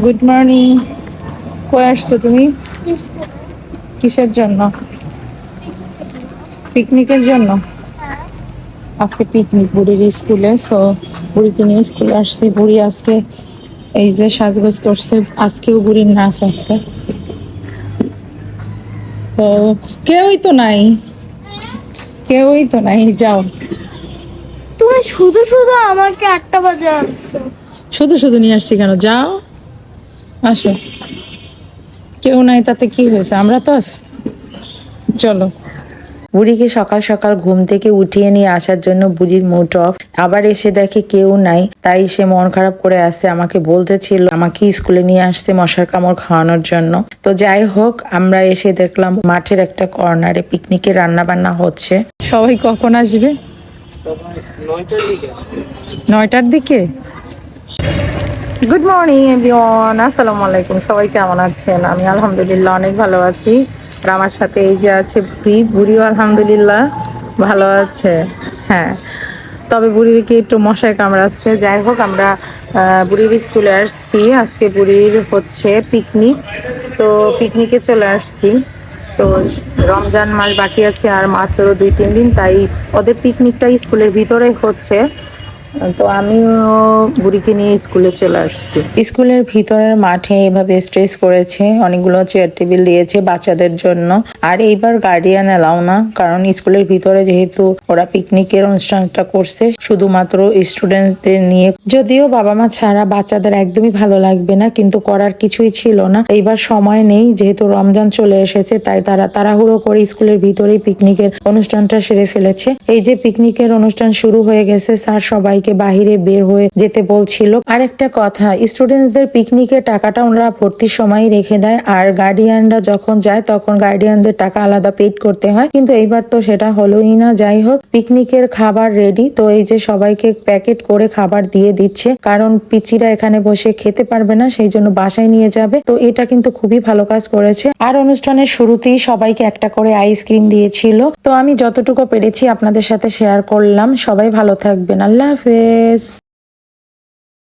Good morning কই আসছো তুমি? কিসের জন্য? পিকনিকের জন্য? আজকে পিকনিক বুড়ির স্কুলে সো বুড়িকে নিয়ে স্কুলে আসছি। বুড়ি আজকে এই যে সাজগোজ করছে আজকেও বুড়ির নাচ আছে। তো কেউই তো নাই। কেউই তো নাই যাও। তুমি শুধু শুধু আমাকে আটটা বাজে আনছো। শুধু শুধু নিয়ে আসছি কেন? যাও। আসো। কেউ নাই তাতে কি হয়েছে? আমরা তো আছি। চলো। বুড়িকে সকাল সকাল ঘুম থেকে উঠিয়ে নিয়ে আসার জন্য বুড়ির মুড অফ আবার এসে দেখে কেউ নাই তাই সে মন খারাপ করে আসছে আমাকে বলতেছিল আমাকে স্কুলে নিয়ে আসতে মশার কামড় খাওয়ানোর জন্য। তো যাই হোক আমরা এসে দেখলাম মাঠের একটা কর্নারে পিকনিকে রান্না বান্না হচ্ছে। সবাই কখন আসবে। নয়টার দিকে? গুড মর্নিং এভরিওয়ান আসসালামু আলাইকুম সবাই কেমন আছেন? আমি আলহামদুলিল্লাহ অনেক ভালো আছি। আর আমার সাথে এই যে আছে বুড়ি, বুড়িও আলহামদুলিল্লাহ ভালো আছে। হ্যাঁ তবে বুড়িকে একটু মশায় কামড়াচ্ছে? যাই হোক, আমরা বুড়ির স্কুলে আসছি। আজকে বুড়ির হচ্ছে পিকনিক। তো পিকনিকে চলে আসছি। তো রমজান মাস বাকি আছে আর মাত্র দুই, তিন দিন, তাই ওদের পিকনিকটা স্কুলের ভিতরে হচ্ছে। তো আমিও বুড়িকে নিয়ে স্কুলে চলে আসছি। স্কুলের ভিতরের মাঠে এভাবে স্ট্রেস করেছে, অনেকগুলো চেয়ার টেবিল দিয়েছে বাচ্চাদের জন্য। আর এইবার গার্ডিয়ান এলাও না, কারণ স্কুলের ভিতরে যেহেতু ওরা পিকনিকের অনুষ্ঠানটা করছে, শুধুমাত্র স্টুডেন্টদের নিয়ে। যদিও বাবা মা ছাড়া বাচ্চাদের একদমই ভালো লাগবে না, কিন্তু করার কিছুই ছিল না। এইবার সময় নেই, যেহেতু রমজান চলে এসেছে, তাই তারা তাড়াহুড়ো করে স্কুলের ভিতরেই পিকনিকের অনুষ্ঠানটা সেরে ফেলেছে। এই যে পিকনিকের অনুষ্ঠান শুরু হয়ে গেছে, স্যার সবাইকে বাহিরে বের হয়ে যেতে বলছিল। আরেকটা কথা স্টুডেন্টদের পিকনিকের টাকাটা ওনারা ভর্তির সময় রেখে দেয়, আর গার্ডিয়ানরা যখন যায় তখন গার্ডিয়ানদের টাকা আলাদা পেড করতে হয়। কিন্তু এইবার তো সেটা হলোই না। যাই হোক পিকনিকের খাবার রেডি তো এই যে সবাইকে প্যাকেট করে খাবার দিয়ে দিচ্ছে, কারণ পিচিরা এখানে বসে খেতে পারবে না, সেই জন্য বাসায় নিয়ে যাবে। তো এটা কিন্তু খুবই ভালো কাজ করেছে। আর অনুষ্ঠানের শুরুতেই সবাইকে একটা করে আইসক্রিম দিয়েছিল। তো আমি যতটুকু পেরেছি আপনাদের সাথে শেয়ার করলাম। সবাই ভালো থাকবেন। আল্লাহ হাফেজ